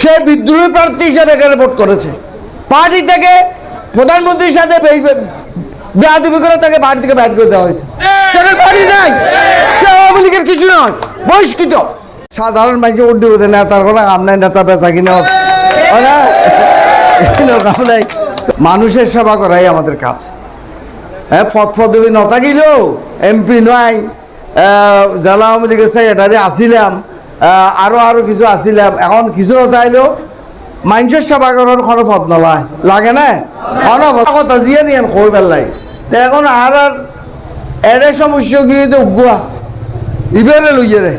সে বিদ্রোহী প্রার্থী হিসেবে এখানে ভোট করেছে। পার্টি থেকে প্রধানমন্ত্রীর সাথে বেয়াদবি করে তাকে পার্টি থেকে ব্যাট করে দেওয়া হয়েছে। সেখানে পার্টি নাই। সে আওয়ামী লীগের কিছু নয়, বহিষ্কৃত। সাধারণ মানুষের ভোট দিব নেতার কোনো নাই, নেতা বেচা কিনা নাই। মানুষের সেবা করাই আমাদের কাজ। হ্যাঁ ফতফদবি নথাকিলেও এমপি নয়। জেলা আওয়ামী লীগের সেক্রেটারি আসিলাম। আহ, আরও আরও কিছু আসিলাম এখন কিছু নথাইলেও মানুষের সেবা করার কোনো পথ নলায়। লাগে না? কোনো কথা জিয়ে নিয়ে কই পেলাই। এখন আর আর এরে সমস্যা কি তো উগুয়া ইবারে লইয়ে রে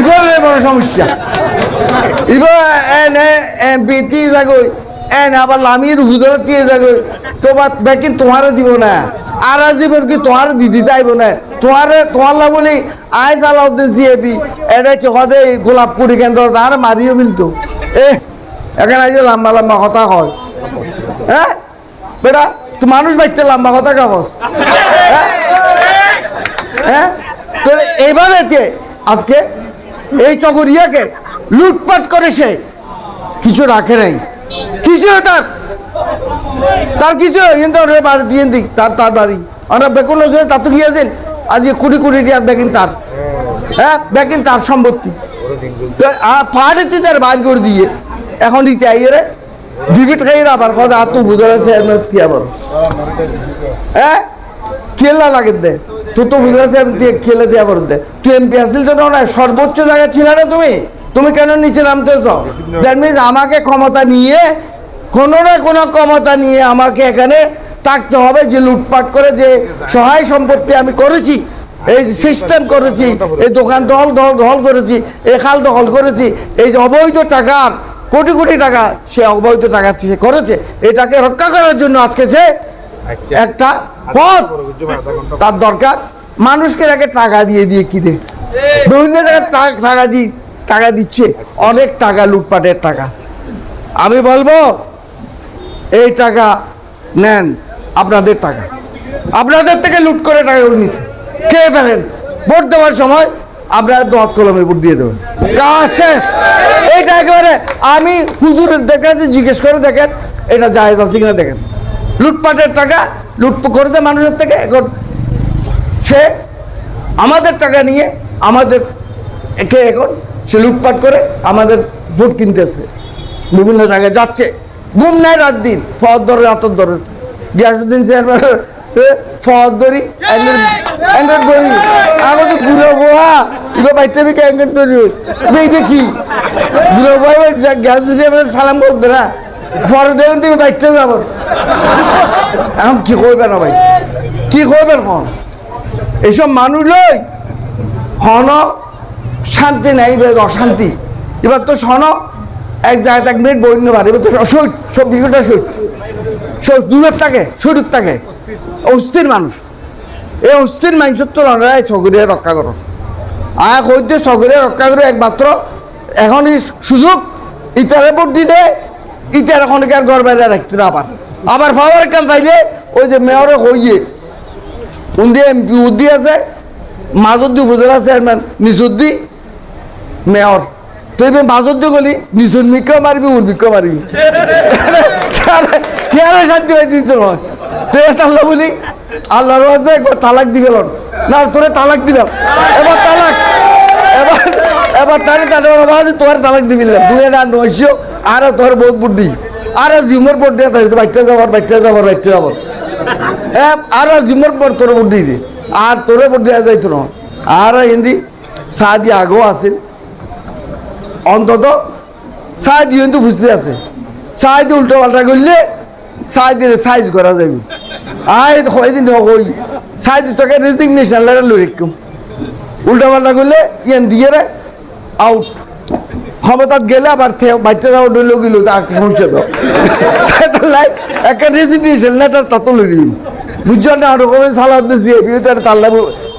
ইবারে বড় সমস্যা। ইবার এনে এমপি তি যাগই এনে আবার লামির হুজুর দিয়ে যাগই তোমার বাকি তোমারে দিব না। আর জীবন কি তোমার দিদি তাইব না তোমারে তোমার লা চালাও দে জিএপি। এটা কি হদে গোলাপ কুড়ি কেন্দ্র তার মারিও ফেলতো এ এখানে আইজে লম্বা লম্বা কথা হয় হ্যাঁ বেটা তুই মানুষ বাইতে লম্বা কথা কাগজ হ্যাঁ হ্যাঁ তাহলে এইভাবে কে আজকে এই চকরিয়াকে লুটপাট করে সে কিছু রাখে নাই। কিছু তার তার কিছু কিন্তু বাড়ি দিয়ে দিক তার তার বাড়ি আমরা বেকুন তার তো গিয়েছেন আজকে কুড়ি কুড়ি টাকা বেকিন তার হ্যাঁ? বেকিন তার সম্পত্তি। তো পাহাড়ে তুই তার বার করে দিয়ে। এখন দিতে আইয়ে ডিবিট খাই আবার কথা, আর তো বুঝে আছে এর মধ্যে কি আবার? হ্যাঁ? কেলা লাগে দে। তো বুঝে দিয়ে খেলে দিয়ে আবার দে। তুই এমপি আসলি তো না সর্বোচ্চ জায়গায় ছিল না তুমি? তুমি কেন নিচে নামতেছ দ্যাট মিনস আমাকে ক্ষমতা নিয়ে, কোনো না কোনো ক্ষমতা নিয়ে আমাকে এখানে থাকতে হবে, যে লুটপাট করে, যে সহায় সম্পত্তি আমি করেছি। এই সিস্টেম করেছি এই দোকান দল দল দখল করেছি এই খাল দখল করেছি এই যে অবৈধ টাকার কোটি কোটি টাকা সে অবৈধ টাকা সে করেছে এটাকে রক্ষা করার জন্য আজকে সে একটা পথ। তার দরকার মানুষকে আগে টাকা দিয়ে দিয়ে কিনে। বিভিন্ন জায়গায় টাকা দি টাকা দিচ্ছে অনেক টাকা লুটপাটের টাকা। আমি বলব এই টাকা নেন আপনাদের টাকা। আপনাদের থেকে লুট করে টাকা নিছে। খেয়ে ফেলেন ভোট দেওয়ার সময় আপনারা দোয়াত কলমে ভোট দিয়ে দেবেন কাজ শেষ। এটা একেবারে আমি হুজুরের দেখেছি জিজ্ঞেস করে দেখেন, এটা জায়েজ আছে কিনা দেখেন। লুটপাটের টাকা, লুট করেছে মানুষের থেকে, এখন সে আমাদের টাকা নিয়ে আমাদের একে এখন? সে লুটপাট করে আমাদের ভোট কিনতেছে। বিভিন্ন জায়গায় যাচ্ছে। ঘুম নাই রাত দিন ফদ ধরে রাতর ধরে। গিয়াসুদ্দিন চেয়ারম্যান ধরি ধরি ধরি সালাম করতে না পরে দেখেন তুমি বাইতে যাব। এখন কি করবে না ভাই? কি করবেন হন এইসব মানুষ লই, হন, শান্তি নাই অশান্তি। এবার তো শোনো, এক জায়গায় এক মিনিট বই নেবার এবার তো সই সব বিষয়টা সই সই দূরের থাকে শুরুর থাকে। অস্থির। মানুষ। এই অস্থির মানুষের তো লড়াই ছগরিয়া রক্ষা করো আর হইতে ছগরিয়া রক্ষা করে একমাত্র এখন সুযোগ ইতারে ভোট দিলে ইতার এখন আর ঘর বাইরে রাখতে না আবার আবার পাওয়ার কাম পাইলে ওই যে মেয়রে হইয়ে উন্দি এমপি উদ্দি আছে, মাজুদ্দি উপজেলা চেয়ারম্যান নিচুদ্দি মেয়র তুই মাজুদ্দি গলি মিক্কা মারবি উর মিক্কা মারবি শান্তি হয়ে দিত নয় তাহলে বলি। আল্লাহর ওয়াজে একবার তালাক দি গেল না, তোরে তালাক দিলাম। এবার তালাক। এবার এবার তারে তারে বাবা তোমার তালাক দি দিলাম তুই না নয়শো আর তোর বহুত বুদ্ধি। আর জিমর বোর্ড দিয়ে তাই বাইতে যাবার বাইতে যাবার বাইতে যাবার। হ্যাঁ আর জিমর পর তোর বুদ্ধি দি। আর তোরে বুদ্ধি দেওয়া যাইতো না। আর হিন্দি, সাদি আগেও আছিল। অন্তত সাইদি কিন্তু বুঝতে আছে। সাইদি উল্টো পাল্টা করলে সাইদি সাইজ করা যাবে আয় কয়দিন কই সাইদি তোকে রেজিগনেশন লেটার লই রাখুম উল্টা পাল্টা করলে ইয়ান দিয়ে রে আউট ক্ষমতাত গেলে আবার বাড়িতে যাওয়া ডইল গেল পৌঁছে দাও। একটা রেজিগনেশন লেটার তা তো লই বুঝছ না আরও কবে সালাদ দিছি বিয়েতে তাল্লা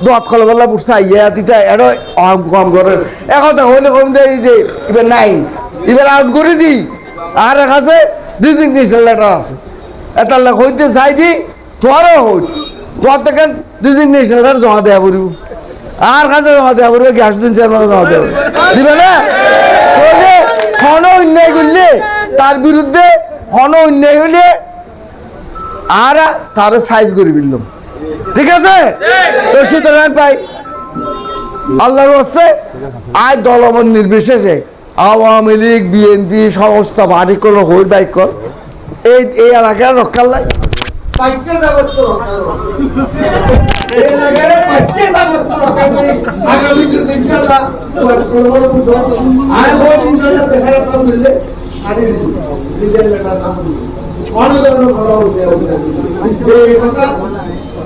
দোয়াত খলা বলা বুঝছে আইয়া তিতা, এড়ো অহম কম করে। এখন তো হইলে কম দেয় এই যে, এবার নাই এবার আউট করে দি। আর এক আছে রেজিগনেশন লেটার আছে। এটার হইতে চাই দি তোরও হই তোর থেকে লেটার জমা দেওয়া পড়িব। আর কাছে জমা দেওয়া পড়বে, গ্যাস দিন চেয়ারম্যান জমা দেওয়া দিবে না? খন অন্যায় করলে তার বিরুদ্ধে হন অন্যায় হলে আর তার সাইজ করে ফেললাম। ঠিক আছে? তো সুতরাং পাই আল্লাহর হস্তে আয় নির্বিশেষে। আওয়ামী লীগ বিএনপি সমস্ত বাড়ি করল হই বাইক কর। এই এই এলাকার রক্ষার লাই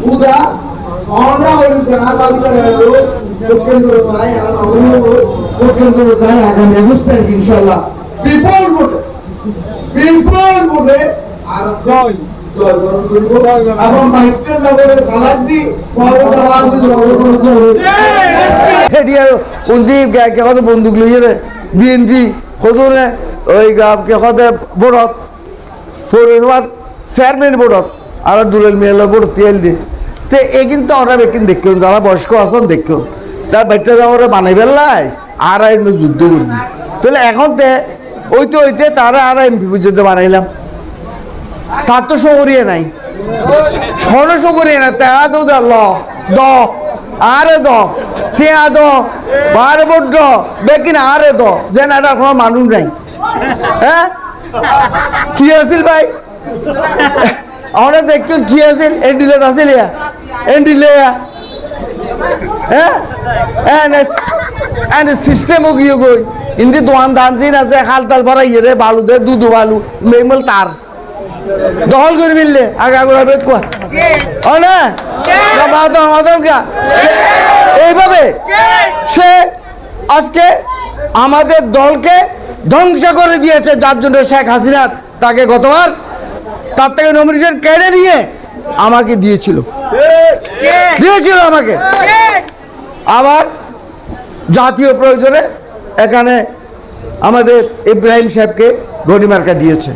উদা যাহা কবিতা রইল কেন্দ্র চাই, আর অভিনব কেন্দ্র চাই, আগামী একুশ তারিখ ইনশাল্লাহ বিপুল ভোটে বিপুল ভোটে আর দি আর বিএনপি খদুনে ওই চেয়ারম্যান বোর্ডত আর বোর্ড তেল দিয়ে তে এ কিন্তু ওরা বেকিন দেখুন, যারা বয়স্ক আছেন দেখুন। তার বাচ্চা যাওয়ারে বানাই পেলাই আর এমনি যুদ্ধ করবি। তাহলে এখন তে ওইতে ওইতে তারা আর এমপি পর্যন্ত বানাইলাম। তার তো শহরিয়ে নাই। সন শহরিয়ে না তা দো ল, দ, আরে দ, তে দ বারে দ, বেকিন আরে দ, যেন এটা কোনো মানুষ নাই। হ্যাঁ? কি আছিল ভাই? আমরা দেখুন, কি আছিল? এন্ডিলেত আছিল ইয়া। এন্ডিলে হ্যাঁ এন্ড সিস্টেম গিয়ে গই ইন্দি দোয়ান ধান আছে খাল তাল ভরা ইয়ে রে বালু দে দুধু বালু মেমল তার দখল করে ফেললে আগা গোড়া বেদ কোয়া ও না না, মাধব মাধব এইভাবে সে আজকে আমাদের দলকে ধ্বংস করে দিয়েছে যার জন্য শেখ হাসিনা তাকে গতবার তার থেকে নমিনেশন কেড়ে নিয়ে আমাকে দিয়েছিল। দিয়েছিল আমাকে। আবার জাতীয় প্রয়োজনে এখানে আমাদের ইব্রাহিম সাহেবকে গণিমার্কা দিয়েছে।